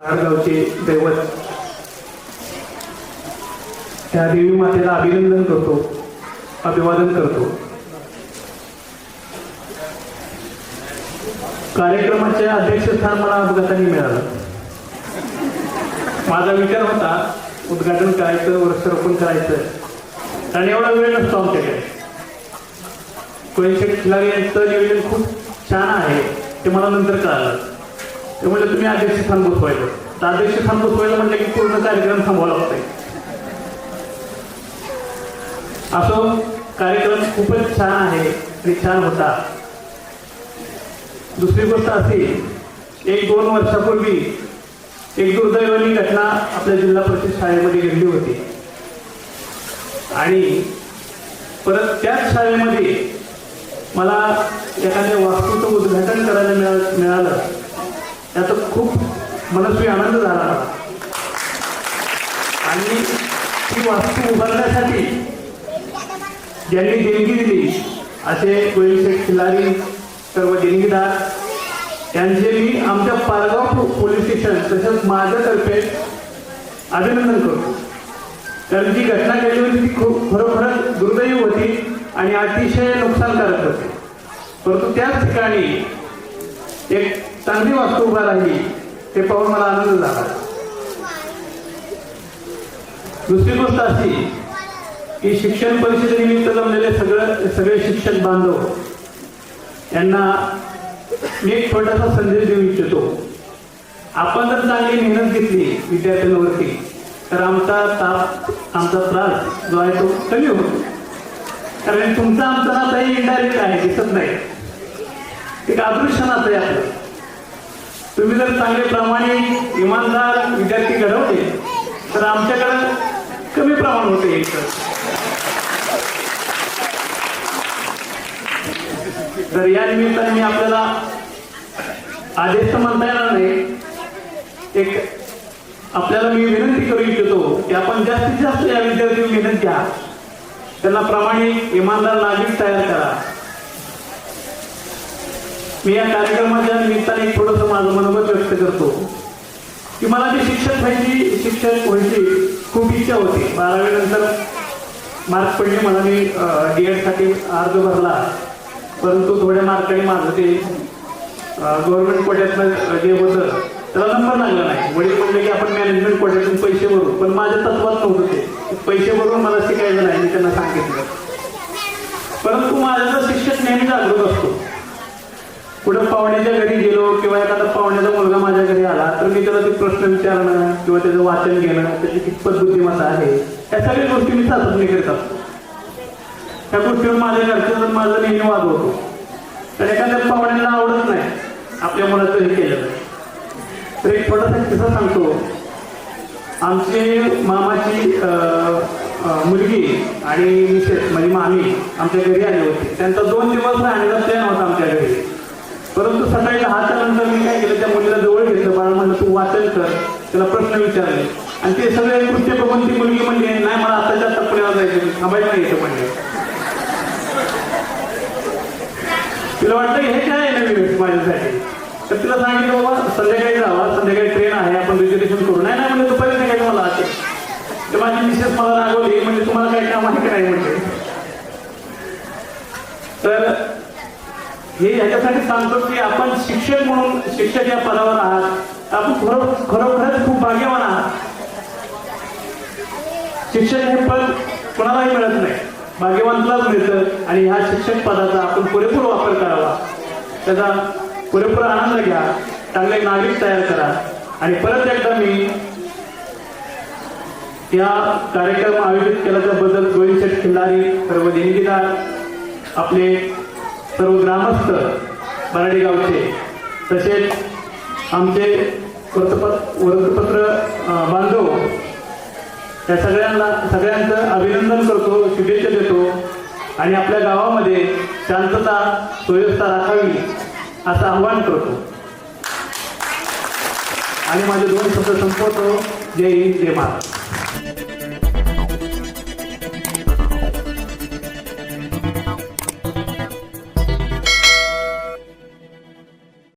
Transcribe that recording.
गावचे दैवत. त्या देवी मातेला अभिनंदन करतो अभिवादन करतो. कार्यक्रमाचे अध्यक्षस्थान मला अपघाताने मिळालं. माझा विचार होता उद्घाटन करायचं वृक्षारोपण करायचं. आणि एवढा वेळ नसतो आमच्याकडे. कोळीशेठ खिलारी यांचं नियोजन खूप छान आहे ते मला नंतर कळालं. ते म्हणजे तुम्ही अध्यक्षस्थान बसवायचं. तर अध्यक्षस्थान बसवायला म्हणजे की पूर्ण कार्यक्रम थांबवावा लागतोय. असो कार्यक्रम खूपच छान आहे आणि छान होता. दुसरी गोष्ट अशी एक दोन वर्षापूर्वी एक दुर्दैवानी घटना आपल्या जिल्हा परिषद शाळेमध्ये घडली होती. आणि परत त्याच शाळेमध्ये मला एखाद्या वास्तूचं उद्घाटन करायला मिळालं. याचा खूप मनस्वी आनंद झाला. मला आणि ती वास्तू उभारण्यासाठी ज्यांनी देणगी दिली असे गोविंदशेठ खिलारी सर्व देणगीदार यांचे मी आमच्या पारगाव पोलीस स्टेशन तसंच माझ्यातर्फे अभिनंदन करतो. कारण जी घटना घडली होती ती खूप खरोखरच दुर्दैवी होती आणि अतिशय नुकसानकारक होती. परंतु त्याच ठिकाणी एक चांगली वास्तू उभा राहिली ते पाहून मला आनंद झाला. दुसरी गोष्ट अशी की शिक्षण परिषदेनिमित्त जमलेले सगळं सगळे शिक्षक बांधव यांना मी एक छोटासा संदेश देऊ इच्छितो. आपण जर चांगली मेहनत घेतली विद्यार्थ्यांवरती तर आमचा ताप आमचा त्रास जो आहे तो कमी होतो. कारण तुमचा आमचा नाता इंडायरेक्ट आहे दिसत नाही. एक अदृश्य नातं आहे आपलं. तुम्ही जर चांगले प्रामाणिक इमानदार विद्यार्थी घडवले तर आमच्याकडं कमी प्रमाण होते तर या निमित्ताने मी आपल्याला आदेश तर म्हणता येणार नाही. एक आपल्याला मी विनंती करू इच्छितो की आपण जास्तीत जास्त या विद्यार्थी मेहनत घ्या त्यांना प्रामाणिक इमानदार नागरिक तयार करा. मी या कार्यक्रमाच्या निमित्ताने एक थोडंसं माझं मनोगत व्यक्त करतो. की मला जी शिक्षक व्हायची शिक्षक व्हायची खूप इच्छा होती. बारावी नंतर मार्क पडले मला मी डी एडसाठी अर्ज भरला. परंतु थोड्या मार्काने माझं ते गव्हर्नमेंट कोट्यातलं जे होतं त्याला नंबर लागला नाही. वडील म्हणले की आपण मॅनेजमेंट कोट्यातून पैसे भरू. पण माझ्या तत्वात नव्हतं ते. पैसे भरून मला शिकायचं नाही मी त्यांना सांगितलं. परंतु माझा शिक्षक नेहमी जागृत असतो कुठं पाहुण्याच्या घरी गेलो किंवा एखादा पाहुण्याचा मुलगा माझ्या घरी आला तर मी त्याला ते प्रश्न विचारणं किंवा त्याचं वाचन घेणं त्याची कितपत बुद्धिमत्ता आहे. या सगळ्या गोष्टी मी चाचपणी करत असतो. त्या गोष्टीवर माझ्या घरचं माझं नेहमी वाद होतो. तर एखाद्या पाहुण्याला आवडत नाही आपल्या मुलाचं हे केलं तर. एक छोटासा किस्सा सांगतो. आमची मामाची मुलगी आणि मिसेस म्हणजे मामी आमच्या घरी आले होती. त्यांचा दोन दिवस राहण्याचा प्लॅन होता आमच्या घरी. परंतु सकाळी दहाच्यानंतर मी काय केलं त्या मुलीला जवळ घेतलं. बाळा म्हणलं तू वाचन कर. त्याला प्रश्न विचारले. आणि ते सगळे कृत्य बघून ती मुलगी म्हणली नाही मला आताच्या आता पुण्याला जायचं मी थांबायचं नाही येतं म्हणले. तिला वाटतं हे काय आहे नवीन माझ्यासाठी? तर तिला सांगितलं बाबा संध्याकाळी जावा. संध्याकाळी ट्रेन आहे. आपण रिझर्वेशन करू. नाही नाही म्हणजे दुपारी निघायचं मला आता तर माझी मिसेस मला रागवली म्हणजे तुम्हाला काय काम आहे का नाही? म्हणजे तर हे याच्यासाठी सांगतो की आपण शिक्षक म्हणून शिक्षक या पदावर आहात. आपण खरो खरोखरच खूप भाग्यवान आहात. शिक्षक हे पद कोणालाही मिळत नाही. भाग्यवंतलाच मिळतं आणि ह्या शिक्षक पदाचा आपण पुरेपूर वापर करावा. त्याचा पुरेपूर आनंद घ्या. चांगले नागरिक तयार करा. आणि परत एकदा मी या कार्यक्रम आयोजित केल्याच्याबद्दल गोविंद शेठ खिल्लारी सर्व देणगीदार आपले सर्व ग्रामस्थ बराडी गावचे तसेच आमचे वृत्तपत्र वृत्तपत्र बांधव त्या सगळ्यांना सगळ्यांचं अभिनंदन करतो शुभेच्छा देतो आणि आपल्या गावामध्ये शांतता सुव्यवस्था राखावी असं आव्हान करतो. आणि माझे दोन शब्द संपवतो. जय हिंद जय महाराष्ट्र